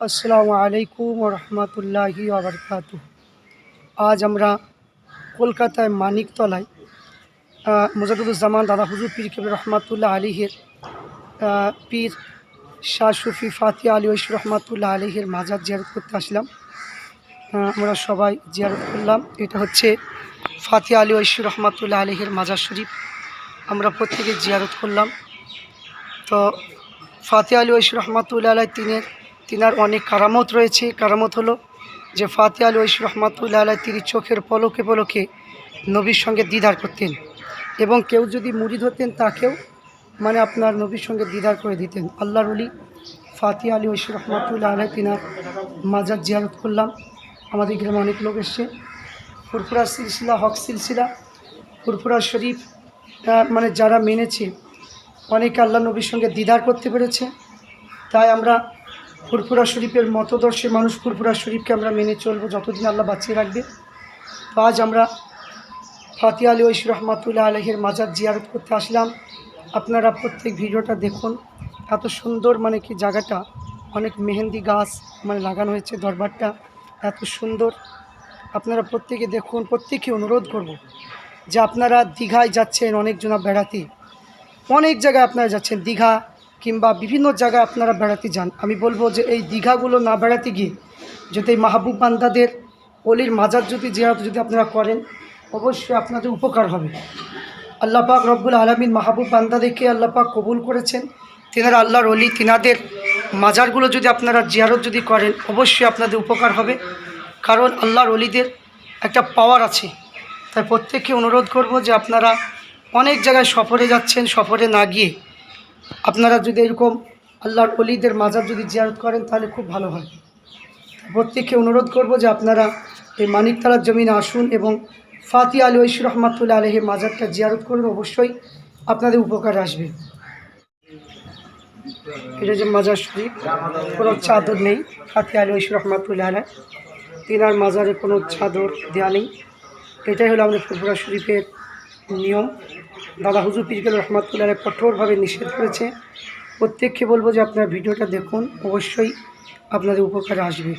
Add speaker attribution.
Speaker 1: আসসালামু আলাইকুম রহমতুল্লাহি আবরকাত আজ আমরা কলকাতায় মানিকতলায় মুজাদুজ্জামান দাদা হুজুর পীর কবির রহমাতুল্লাহ আলিহের পীর শাহ সুফি ফাতিয়া আলী ঐশ রহমাতুল্লাহ আলিহের মাজার জিয়ারত করতে আসলাম। আমরা সবাই জিয়ারত করলাম। এটা হচ্ছে ফাতিয়া আলী ঐশ রহমাতুল্লাহ আলিহের মাজার শরীফ। আমরা প্রত্যেকে জিয়ারত করলাম। তো ফাতে আলী ঐশ রহমাতুল্লাহ আলাই তিনের তিনার অনেক কারামত রয়েছে। কারামত হলো যে ফাতে আলী ঐশ রহমাতুল্লাহ আলাই তিনি চোখের পলকে পলকে নবীর সঙ্গে দিদার করতেন এবং কেউ যদি মুড়িদ হতেন তাকেও মানে আপনার নবীর সঙ্গে দ্বিধার করে দিতেন। আল্লাহর উলি ফাতে আলী ঐশ রহমাতুল্লাহ আলাই তিনার মাজার জিয়ারত করলাম। আমাদের গ্রামে অনেক লোক এসছে। ফুরফুরা সিলসিলা, হক সিলসিলা ফুরফুরা শরীফ মানে যারা মেনেছে, অনেকে আল্লাহ নবীর সঙ্গে দিদার করতে পেরেছে। তাই আমরা ফুরফুরা শরীফের মতদর্শে মানুষ ফুরফুরা শরীফকে আমরা মেনে চলবো, যতদিন আল্লাহ বাঁচিয়ে রাখবে। তো আজ আমরা ফাতিয়া আলী ঐশ রহমাতুল্লাহ আলহের মাজার জিয়ারত করতে আসলাম। আপনারা প্রত্যেক ভিডিওটা দেখুন। এত সুন্দর মানে কি জায়গাটা, অনেক মেহেন্দি গাছ মানে লাগানো হয়েছে দরবারটা, এত সুন্দর। আপনারা প্রত্যেকে দেখুন প্রত্যেকে অনুরোধ করব যে আপনারা দীঘায় যাচ্ছেন অনেকজনা বেড়াতে। অনেক জায়গায় আপনারা যাচ্ছেন, দীঘা কিংবা বিভিন্ন জায়গায় আপনারা বেড়াতে যান, আমি বলব যে এই দীঘাগুলো না বেড়াতে গিয়ে যদি এই মাহবুব বান্দাদের অলির মাজার যদি জিয়ারত যদি আপনারা করেন, অবশ্যই আপনাদের উপকার হবে। আল্লাহ পাক রব্বুল আলমিন মাহবুব বান্দাদেরকে আল্লাহ পাক কবুল করেছেন। তেনারা আল্লাহর অলি, তিনাদের মাজারগুলো যদি আপনারা জিয়ারত যদি করেন, অবশ্যই আপনাদের উপকার হবে। কারণ আল্লাহর অলিদের একটা পাওয়ার আছে। তাই প্রত্যেককে অনুরোধ করব যে আপনারা অনেক জায়গায় সফরে যাচ্ছেন, সফরে না গিয়ে আপনারা যদি এরকম আল্লাহর অলিদের মাজার যদি জিয়ারত করেন, তাহলে খুব ভালো হয়। প্রত্যেককে অনুরোধ করব যে আপনারা এই মানিকতলার জমিনে আসুন এবং ফাতি আলী ঐশ রহমাতুল্লাহ আলহের মাজারটা জিয়ারত করুন। অবশ্যই আপনাদের উপকার আসবে। এটা যে মাজার শরীফ, কোনো চাদর নেই। ফাতি আলী ঐশ রহমাতুল্লাহ আলহ তিনার মাজারে কোনো চাদর দেওয়া নেই। এটাই হলো আমাদের ফুরফুরা শরীফের নিয়ম। দাদা হুজুর পিরকেল রহমাতুল্লাহ কঠোরভাবে নিষেধ করেছে। প্রত্যেককে বলব যে আপনারা ভিডিওটা দেখুন, অবশ্যই আপনাদের উপকারে আসবে।